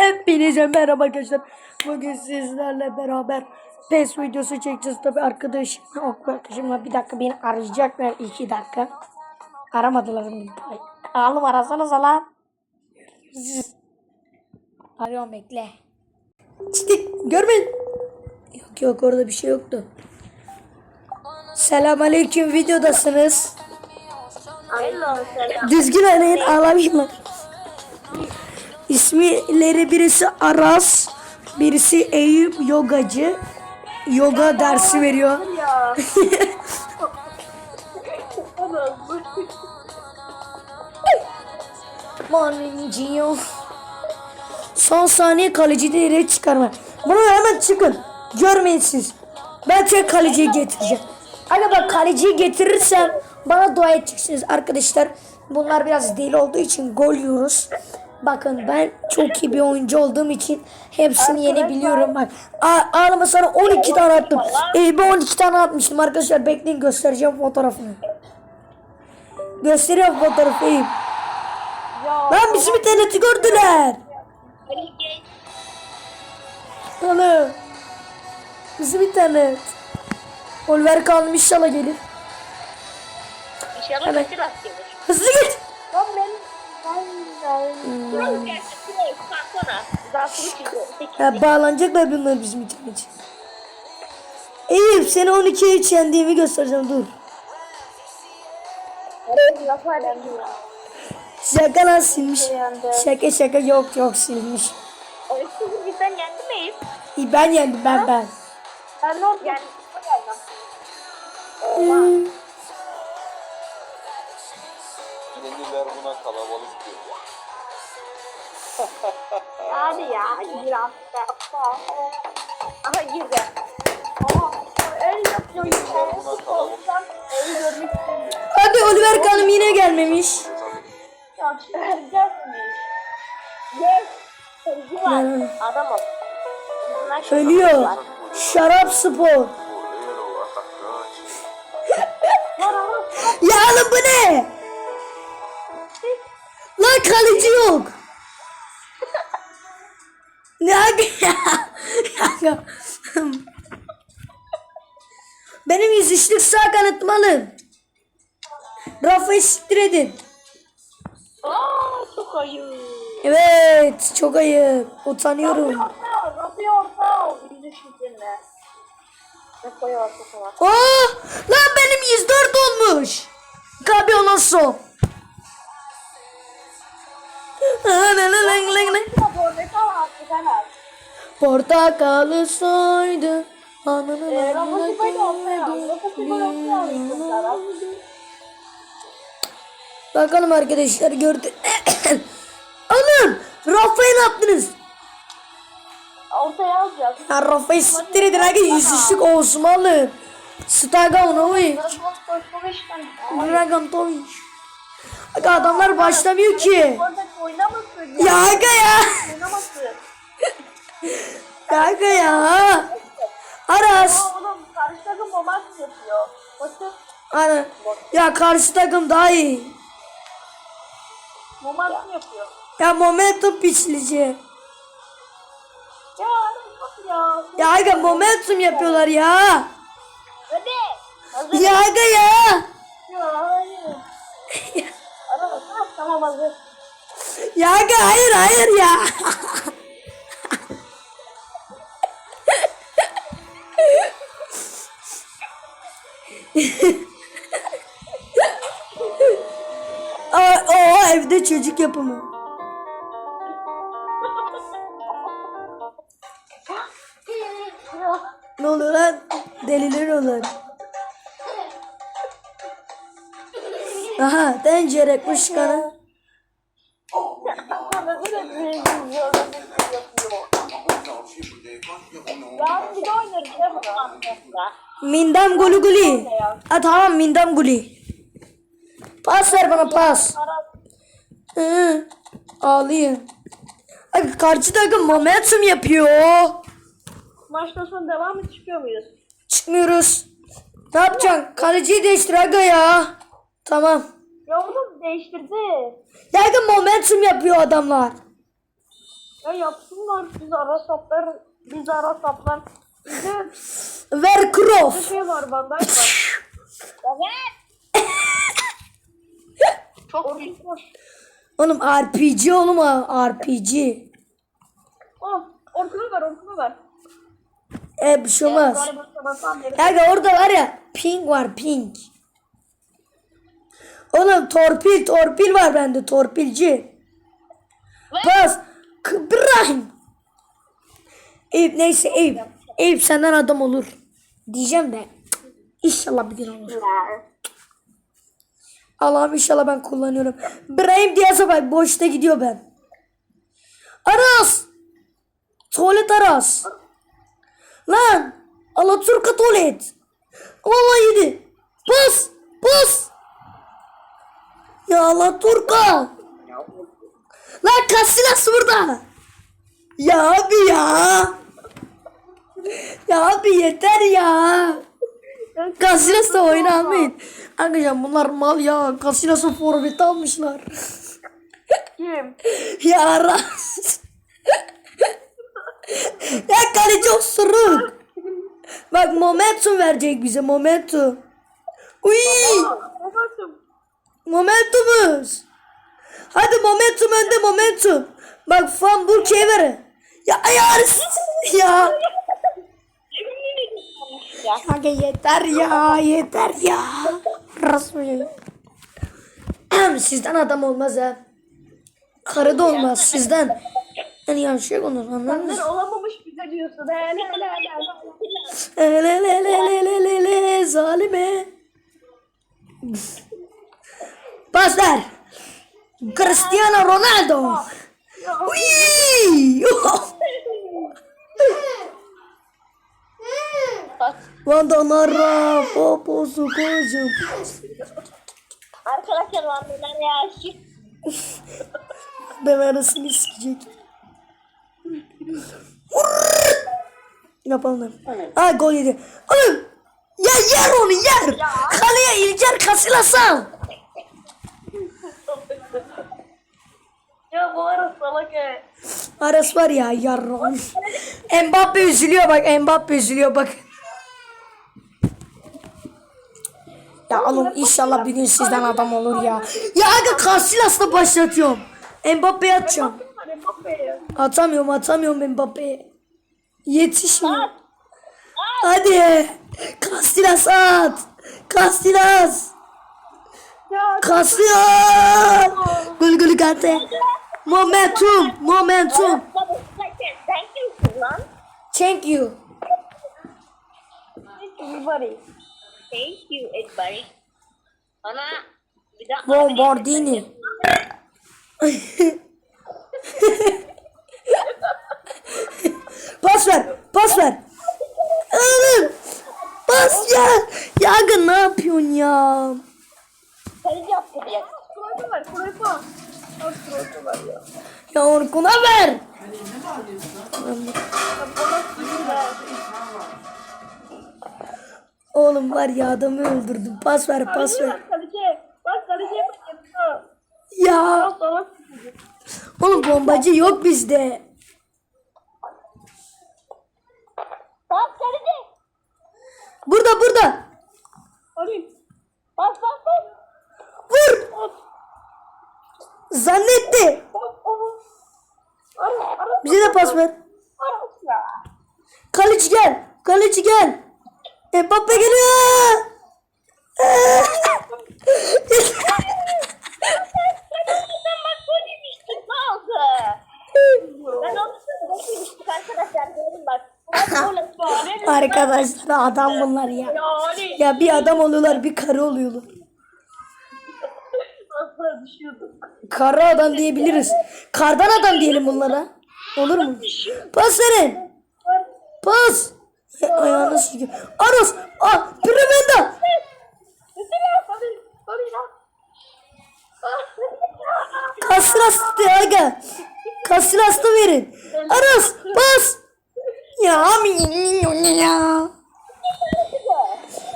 Hepinize merhaba arkadaşlar. Bugün sizlerle beraber PES videosu çekeceğiz. Tabi arkadaşım, ok arkadaşımla bir dakika beni arayacaklar iki dakika. Aramadılar? Oğlum arasanız lan. Arıyorum bekle. İşte görmeyin. Yok yok orada bir şey yoktu. Selamünaleyküm videodasınız. Hello, selam. Düzgün arayın ağlamayayım lan. İsmileri birisi Aras, birisi Eyüp yogacı. Yoga dersi veriyor. Morning Son saniye kaleci yere çıkarma. Bunu hemen çıkın. Görmeyin siz. Ben tek kaleciyi getireceğim. Aga bak kaleciyi getirirsem bana dua edeceksiniz arkadaşlar. Bunlar biraz deli olduğu için gol yiyoruz. Bakın ben çok iyi bir oyuncu olduğum için hepsini yenebiliyorum. Bak ağlama sana 12 tane attım. Ee, ben 12 tane atmıştım arkadaşlar. Bekleyin göstereceğim fotoğrafını. Gösteriyorum fotoğrafı. Ya. Lan bizim interneti gördüler. Oğlum. Bizim internet. Oliver Kalın inşallah gelir. İnşallah gelir. Hızlı git. Lan ben... Ben... Çiziyor. Ha, bağlanacaklar bunlar bizim internet. Eyüp seni 12'ye hiç yendiğimi göstereceğim dur. Şaka lan silmiş. Şaka şaka yok yok silmiş. O üstü bizden yendi miyiz? İyi, Ben yendim ben ben. Ben ne oldu? Yani... Hadi ya. Biraz da. Aha girdi. Aha. El yapıyor. Olsam eli görmek istemiyorum. Hadi Oliver Kalın yine gelmemiş. Ya çıkaracakmış. Yes. Sevgi var. Adam ol. Bunlar çok Ölüyor. Şarap spor. Ya oğlum bu ne? Lan kaleci yok. Ne? Ya. Benim yüzüşlük sağ kanatım alın. Rafa'yı siktir edin. Aa, çok ayıp. Evet çok ayıp. Utanıyorum. Rapıyor orta. Yüzü şişirme. Rapıyor orta var. Oh! Lan benim 104 olmuş. Gabi Alonso. Portakal attı sen at. Portakalı soydu. Ananı Ee, Rafa Silva'yı da ortaya al. Rafa Silva'yı ortaya al ilk taraf. Bakalım arkadaşlar gördü. Oğlum Rafa'yı ne yaptınız? Ortaya alacağız. Ya Rafa'yı siktir edin aga yüzüşlük Osmanlı. Staganovic. Rafa Silva'yı Dragantovic. Aga adamlar başlamıyor ki. Ya aga ya. Oynamasın. Aga ya. Aras. Oğlum karşı takım roman yapıyor. Ana. Ya karşı takım daha iyi. roman yapıyor. Ya momentum piçlici. Ya bak ya. Ya aga momentum yapıyorlar ya. Hadi. Hazır. Ya aga ya. Ya hayır. Arama tamam hazır. Ya aga hayır hayır ya. Aa, o evde çocuk yapımı. Ne oluyor lan? Deliler olur. Aha tencere kuşkanı. Bana Mindam gulu guli. Ha tamam mindam guli. Pas ver bana pas. Hı, ağlayın. Ay, karşı takım momentum yapıyor. Maçtan sonra devam mı çıkıyor muyuz? Çıkmıyoruz. Ne yapacaksın? Kaleciyi değiştir aga ya. Tamam. Ya oğlum değiştirdi. Ya aga momentum yapıyor adamlar. Ya yapsınlar biz ara saplar. Biz ara saplar. Bir Croft. şey var bandaj var. Evet. Çok büyük var. Oğlum RPG oğlum ha, RPG. Oh, orkunu ver, orkunu ver. E bir şey olmaz. Galiba sabahtan beri. Kanka orada var ya ping var ping. Oğlum torpil torpil var bende torpilci. Pas. Kıbrahim. Eyüp neyse Eyüp. Eyüp senden adam olur. Diyeceğim de. İnşallah bir gün olur. Allah'ım inşallah ben kullanıyorum. Brahim Diaz'a bak boşta gidiyor ben. Aras. Tuvalet Aras. Lan. Alaturka tuvalet. Vallahi yedi. Pus. Pus. Ya Alaturka. Lan Casillas burada. Ya abi ya. Ya abi yeter ya. Casillas da oyun almayın. Arkadaşlar bunlar mal ya. Casillas'ın forveti almışlar. Kim? ya Aras. ya kaleci osuruk. Bak momentum verecek bize momentum. Uy, Babacım. momentumuz. Hadi momentum önde momentum. Bak fan bu ver. Ya ayar. ya. Ya. Kanka yeter ya yeter ya. Rasmi. Sizden adam olmaz ha. Karı da olmaz sizden. Yani yanlış olur anladın mı? Olamamış bize diyorsun. Hele hele hele. Ele le le le le le le zalime. Pas ver. Cristiano Ronaldo. Uy! Vanda narra poposu kocam. Arkadaşlar var neler ya. Ben arasını sikecek. Yapalım. Aa gol yedi. Oğlum. Ya yer onu yer. Kaleye İlker Casillas al. Ya bu ara salak e. Aras var ya yarram. Mbappe üzülüyor bak Mbappe üzülüyor bak. Ya oğlum inşallah bir gün sizden adam olur ya. Ya aga Casillas'la başlatıyorum. Mbappe'ye atacağım. Atamıyorum atamıyorum Mbappe'ye. Yetişmiyor. Hadi. Casillas at. Casillas. Casillas. Gol gol gante. Momentum. Momentum. Thank you. Thank you. Everybody. Thank you everybody. Bana bir daha Bombardini. pas ver, pas ver. Oğlum, pas ya. Ya aga ne yapıyorsun ya? Kaleci yaptı diye. Kroyfa var kroyfa var ya. Ya Orkun'a ver. Oğlum var ya adamı öldürdüm. Pas ver, pas ver. Ya oğlum bombacı yok bizde. Burada burada. Bas bas bas. Vur. Zannetti. Bize de pas ver. Kaleci gel. Kaleci gel. Mbappe geliyor. Ben onu söylemiştik arkadaşlar. Adam bunlar ya. Ya bir adam oluyorlar bir karı oluyorlar. Karı adam diyebiliriz. Kardan adam diyelim bunlara. Olur mu? Pas verin. Pas. Ya, ayağını sıkıyor. Aros. Hadi ya. Kasilas aga. Kasilas da verin. Aros. Pas. Ya amin ya.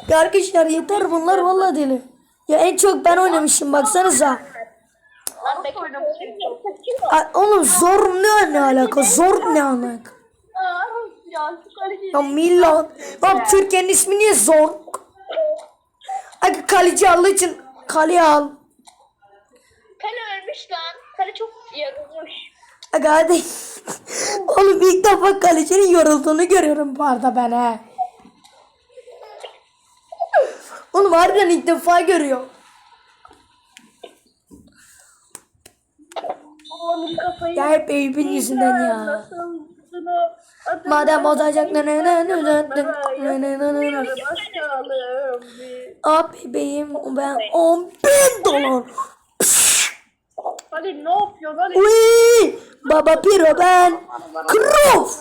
Ya arkadaşlar yeter bunlar vallahi deli. Ya en çok ben oynamışım baksanıza. Ay, oğlum zor ne ne alaka? Zor ne alaka? Ya. Ya Milan. Abi Türkiye'nin ismi niye zor? Ay kaleci aldığı için kale al. Kale ölmüş lan. Kale çok yarılmış. Aga hadi. Oğlum ilk defa kalecinin yorulduğunu görüyorum bu arada ben he. Oğlum harbiden ilk defa görüyorum. Oğlanın kafayı. Ya hep Eyüp'ün yüzünden ya. Nasıl Madem bozayacaklarını Abi bebeğim ben 10 bin dolar. Ali ne yapıyorsun Ali? Uy, baba Piro ben. Krof.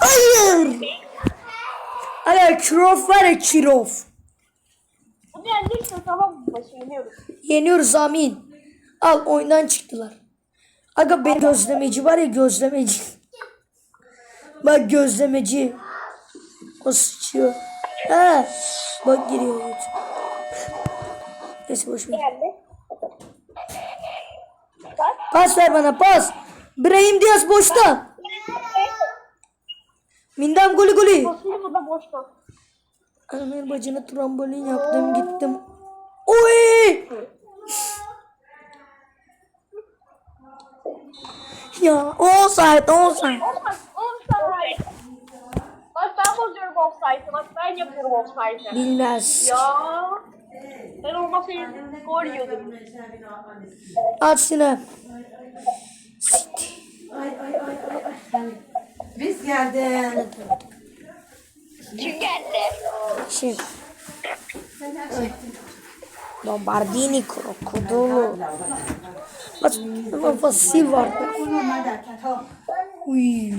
Hayır. Ali Krof var ya Krof. Bunu yendirsin tamam mı? Başı yeniyoruz. Yeniyoruz amin. Al oyundan çıktılar. Aga ben gözlemeci var ya gözlemeci. Bak gözlemeci. O sıçıyor. Ha. Bak giriyor. Neyse boş ver. Pas ver bana pas. Brahim Diaz boşta. Mindam boş bak. Anamın bacına trambolin yaptım gittim. Oy! Ya offside offside. Olmaz. Offside. Bak ben bozuyorum offside'ı. Bak ben yapıyorum offside'ı. Bilmez. Ya. Ben olmasaydım gol yiyordum. At şunu. Biz geldik. Kim geldi? Şimdi. Bombardini krokodilo. Bak nefesi var. Uy.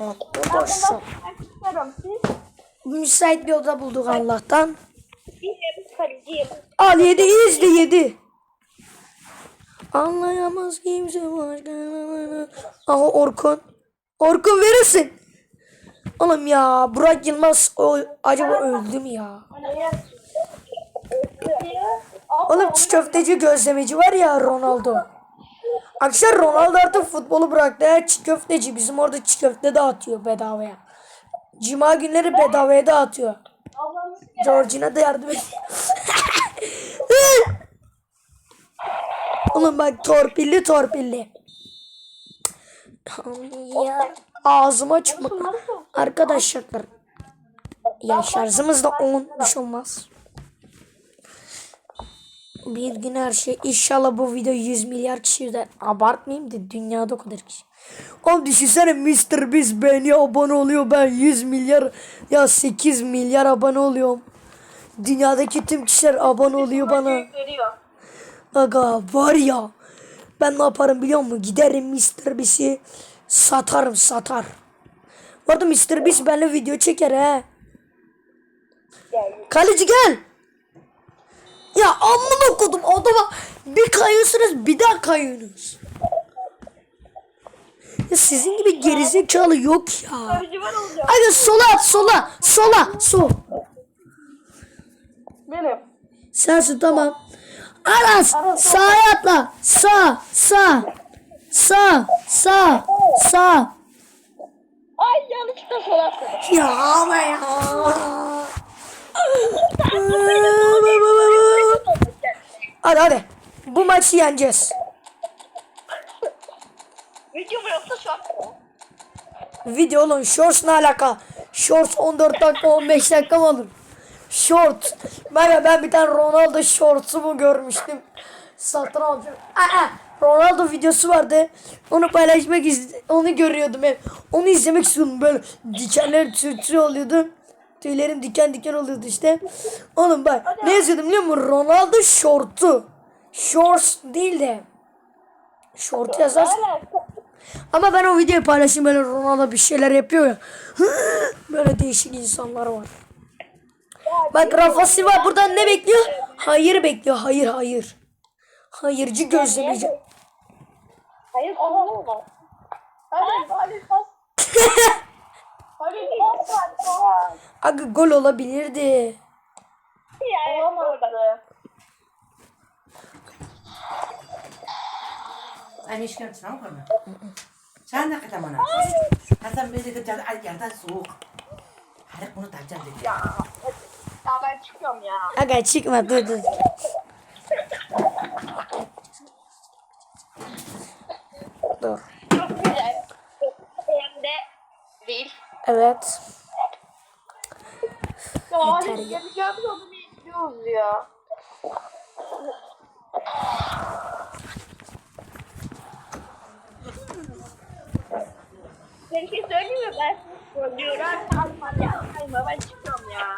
Arkadaşlar. Müsait bir oda bulduk Allah'tan. Al yedi izle yedi. Anlayamaz kimse başka. Aha Orkun. Orkun verirsin. Oğlum ya Burak Yılmaz o, acaba öldü mü ya? Oğlum çiğ köfteci gözlemeci var ya Ronaldo. Arkadaşlar Ronaldo artık futbolu bıraktı. Ya, çiğ köfteci bizim orada çiğ köfte dağıtıyor bedavaya. Cuma günleri bedavaya dağıtıyor. Georgina da yardım et. Oğlum bak torpilli torpilli. ya ağzıma çıkma. Arkadaşlar. Ya şarjımız da 10 düş olmaz. Bir gün her şey inşallah bu video 100 milyar kişi izler. Abartmayayım da dünyada o kadar kişi. Oğlum düşünsene Mr. Beast beni abone oluyor ben 100 milyar ya 8 milyar abone oluyorum. Dünyadaki tüm kişiler abone oluyor bana. Aga var ya ben ne yaparım biliyor musun? Giderim Mr. Beast'i satarım satar. Bu arada Mr. Beast benimle video çeker he. Kaleci gel. Ya amına kodum adama bir kayıyorsunuz bir daha kayıyorsunuz. Ya sizin gibi gerizekalı yok ya. Hadi sola at sola sola sol. Benim. Sensin tamam. Aras sağa atla. Sağ sağ. Sağ sağ sağ. Ay yanlışlıkla sol attım. Ya ama ya. Hadi hadi. Bu maçı yeneceğiz. Video mu yoksa short mu? Video oğlum shorts ne alaka? Shorts 14 dakika 15 dakika mı olur? Short. Ben, ben bir tane Ronaldo shorts'u mu görmüştüm. Satın alacağım. Aa, Ronaldo videosu vardı. Onu paylaşmak onu görüyordum hep. Onu izlemek istiyordum böyle dikenler tüy tüy oluyordu. Tüylerim diken diken oluyordu işte. Oğlum bak ne yazıyordum biliyor musun? Ronaldo short'u. Shorts değil de. Short yazarsın. Ama ben o videoyu paylaşayım böyle Ronaldo bir şeyler yapıyor ya. Böyle değişik insanlar var. Bak Rafa Silva buradan ne bekliyor? Hayır bekliyor. Hayır hayır. Hayırcı gözlemeyecek. Hayır onu mu? Hayır gol olabilirdi. Yani olamadı. Anne işkence sana koyma. Sen de kıtamana. Hasan beni de yerden soğuk. Harek bunu takacağım dedi. Ya. Ya ben çıkıyorum ya. Aga çıkma dur dur. Dur. Çok güzel. Hem de değil. Evet. Ya Yeter ya. yapacağımız onu izliyoruz ya. Ben şey söyleyeyim mi? Ben ya. Kayma ben çıkıyorum ya.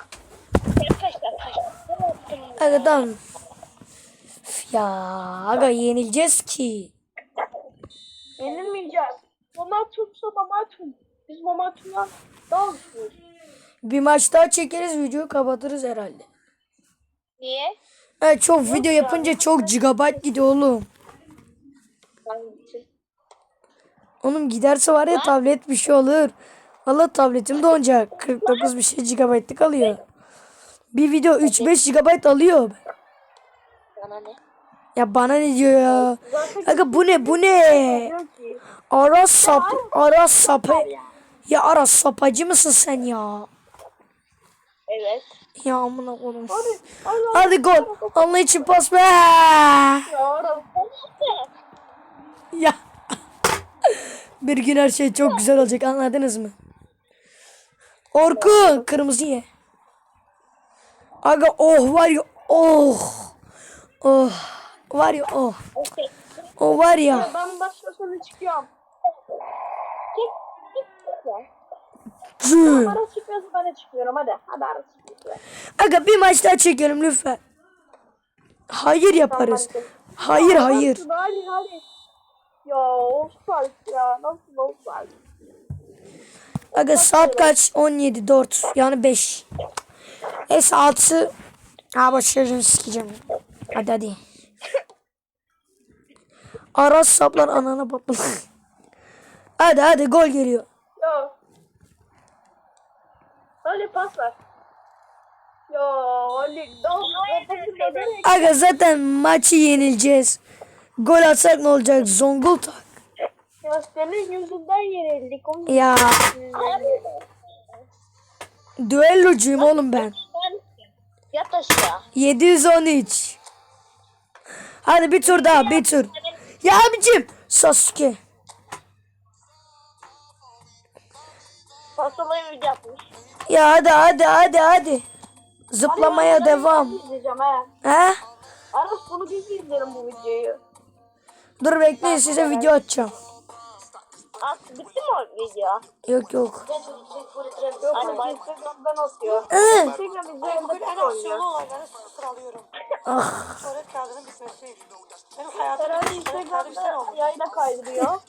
Arkadaşlar kaçtı. Aga tamam. Üf Ya aga yenileceğiz ki. Yenilmeyeceğiz. Momentumsa momentum. Biz momentumdan daha güçlüyüz. Bir maç daha çekeriz videoyu kapatırız herhalde. Niye? Evet çok video yapınca çok gigabyte gidiyor oğlum. Oğlum giderse var ya tablet bir şey olur. Valla tabletim donacak. 49 bir şey gigabaytlık alıyor. Bir video 3-5 GB alıyor. Bana ne? Ya bana ne diyor ya? Aga bu ne bu ne? Ara sap ara sapı. Ya ara sapacı mısın sen ya? Evet. Ya amına koyayım. Hadi. Hadi. Gol. Allah için pas be. Ya. Bir gün her şey çok güzel olacak anladınız mı? Orkun kırmızı ye. Aga oh var ya oh. Oh. Var ya oh. O var ya. Ben başka sonra çıkıyorum. Git. Git. Ya. Ara çıkıyorsa ben de çıkıyorum hadi. Hadi ara çıkıyorsa. Aga bir maç daha çekelim lütfen. Hayır yaparız. Hayır hayır. Hadi hadi. Ya offside ya. Nasıl offside? Aga saat kaç? 17 4 yani 5. E saati Ha başlayacağım sikeceğim. Hadi hadi. Aras saplar anana babana. hadi hadi gol geliyor. Ya. Hadi pas ver. Ya Ali. Aga zaten maçı yenileceğiz. Gol atsak ne olacak? Zonguldak. Ya senin yüzünden yenildik. Ya düellocuyum oğlum ben. Yat aşağı. 713. Hadi bir tur daha bir tur. Ya abicim Sasuke. Pastalayı yapmış. Ya hadi hadi hadi hadi. Zıplamaya devam. İzleyeceğim he. He? Aras bunu biz izleyelim bu videoyu. Dur bekleyin size video açacağım. At bitti mi o video? Yok yok. Yok Hadi Instagram'dan atıyor. Ee, Instagram üzerinde En aksiyonlu olayları sıralıyorum. ah, Tuvalet kağıdının bitmesi. Benim Herhalde biten Instagram'da yayına kaydırıyor.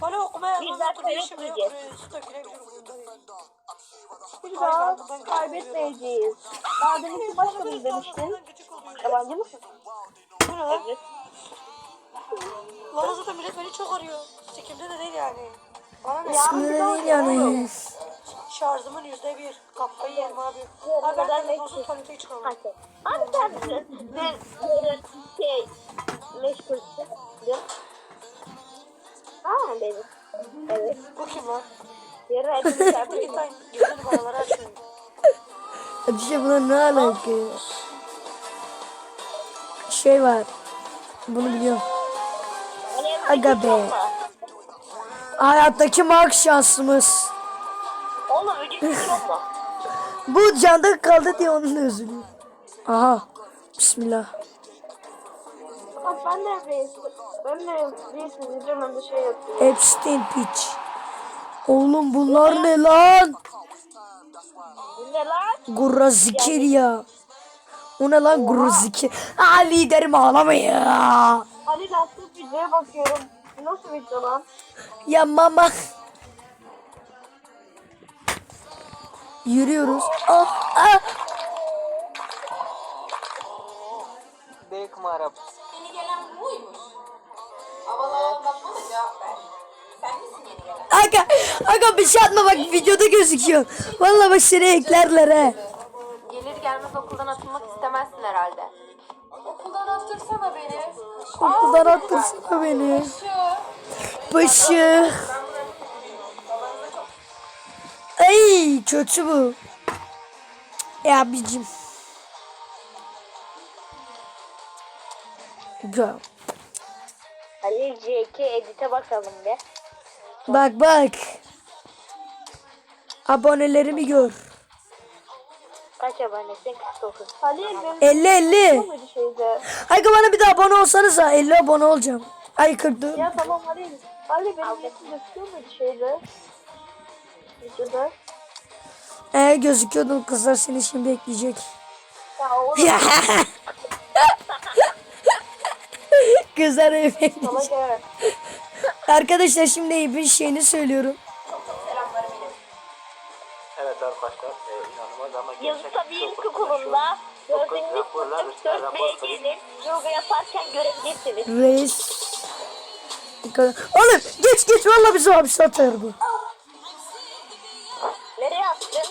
Bana okumaya Biz yazmaz zaten bir işim yok. bekleyeceğiz. Su dökülebilir umurumda değil. Bir daha kaybetmeyeceğiz. Daha deminki başka bir oluyor. Yabancı mısın? Lan? Evet. Valla zaten millet beni çok arıyor. Sikimde de değil yani. Bana ne? Sinir değil yani. Şarjımın yüzde bir. Kafayı yerim abi. Abi ben telefonsuz tuvalete çıkamam. Hadi. Abi sen ben böyle şey meşgulsün. Ha dedim. Evet. Bu kim lan? Yarın hepimiz yapıyoruz. gizli numaraları açıyor. Bir şey buna ne alaka? Şey var. Bunu biliyorum. Aga be. Hayattaki mark şansımız. Oğlum. Bu canda kaldı diye onun üzülüyor. Aha. Bismillah. Bak ben de. Ben de şey yapıyorum. Epstein piç. Oğlum bunlar ne lan? Ne lan? Gurra zikir ya. O ne lan gurra zikir? Aa liderim ağlama ya. Halil attı videoya bakıyorum. Nasıl video lan? Ya mama. Yürüyoruz. Ah ah. Bek Arap. Yeni gelen buymuş. Da Aga, aga bir şey atma bak videoda gözüküyor. Vallahi bak seni eklerler he. Gelir gelmez okuldan atılmak istemezsin herhalde. Attırsana beni. Okuldan attırsana beni. Başı. Ay kötü bu. Ya abicim. Go. Ali CK edite bakalım bir. Bak bak. Abonelerimi gör. Kaç abonesin? 49. Ali benim 50 50. muydu şeyde? Ay bana bir de abone olsanız 50 abone olacağım. Ay 44. Ya tamam Ali. Ali benim netim gözüküyor muydu şeyde? Videoda. Ee, gözüküyordun kızlar seni şimdi ekleyecek. Ya oğlum kızlar ekleyecek. salak evet. Arkadaşlar şimdi bir şeyini söylüyorum. Evet arkadaşlar Yazı gerçek tabii çok ilk okulunda raporlar sınıf üstüne rapor 4B'ye gelin. Yoga yaparken görebilirsiniz. Reis. Oğlum geç geç valla bizi hapse atar bu. Nereye attın?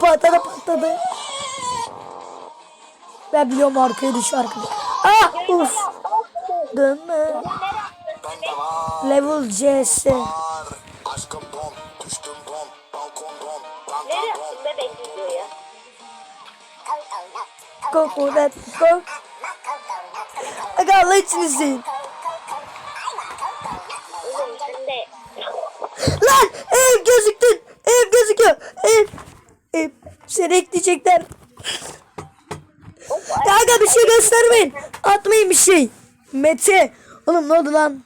Patladı patladı. Ben biliyorum arkaya düş arkada. Ah uf. Dönme. Level CS. Kokonet ko. Aga Allah için izleyin. Lan ev gözüktün. Ev gözüküyor. Ev. Ev. Seni ekleyecekler. Aga bir şey göstermeyin. Atmayın bir şey. Mete. Oğlum ne oldu lan?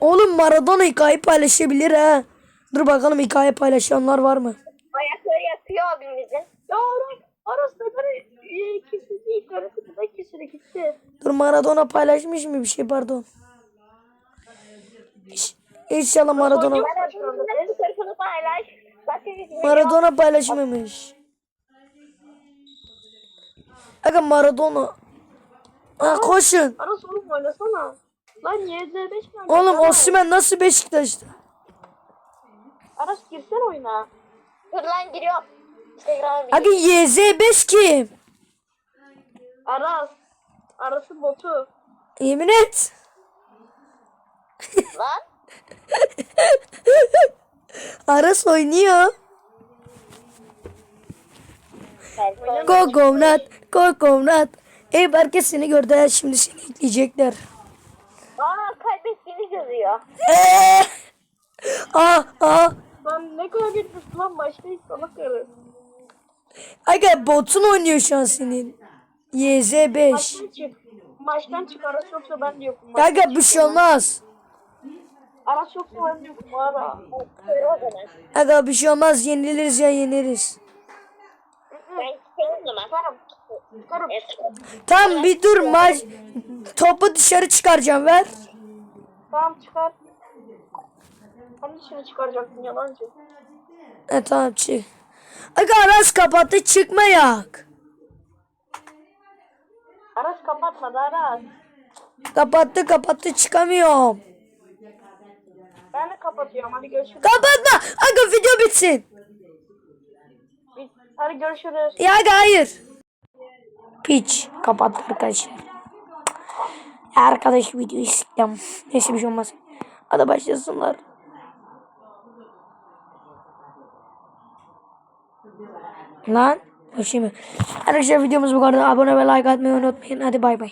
Oğlum Maradona hikaye paylaşabilir ha. Dur bakalım hikaye paylaşanlar var mı? ayakları yakıyor abimizin. Ya orası, orası da böyle ikisi değil. Karısı da ikisi de gitti. Dur Maradona paylaşmış mı bir şey pardon. İş- İnşallah Maradona Maradona paylaşmamış. Aga Maradona. Ha koşun. Aras oğlum oynasana. Lan YZ5 mi? Oğlum Osimhen nasıl Beşiktaş'ta? Aras girsen oyuna. Dur lan giriyorum. Instagram'a bir. Aga YZ5 kim? Aras. Aras'ın botu. Yemin et. Lan. Aras oynuyor. Kokomnat, kokomnat. Ey herkes seni gördü ha, şimdi seni ekleyecekler. Aa kaybettiğini yazıyor. Eee. Aa, aa. Lan ne kadar gitmiş lan başlayız salak karı. Aga botun oynuyor şu an senin. YZ5. Maçtan çık. Maçtan çık yoksa ben de yokum. Aga bir şey olmaz. Aras yoksa ben de yokum ara. O zaman. Aga bir şey olmaz yeniliriz ya yeneriz. Ben çıkarım. Çıkarım. Tamam bir dur maç. Topu dışarı çıkaracağım ver. Tamam çıkar. Hani şimdi çıkaracaktın yalancı. E tamam çık. Aga Aras kapattı çıkma yak. Aras kapatmadı Aras. Kapattı kapattı çıkamıyorum. Ben de kapatıyorum hadi görüşürüz. Kapatma. Aga video bitsin. Hadi görüşürüz. Ya aga hayır. Piç kapattı arkadaşlar. Arkadaş videoyu siktim. Neyse bir şey olmaz. Hadi başlasınlar. Lan. Başlayayım? Arkadaşlar videomuz bu kadar. Abone ve like atmayı unutmayın. Hadi bay bay.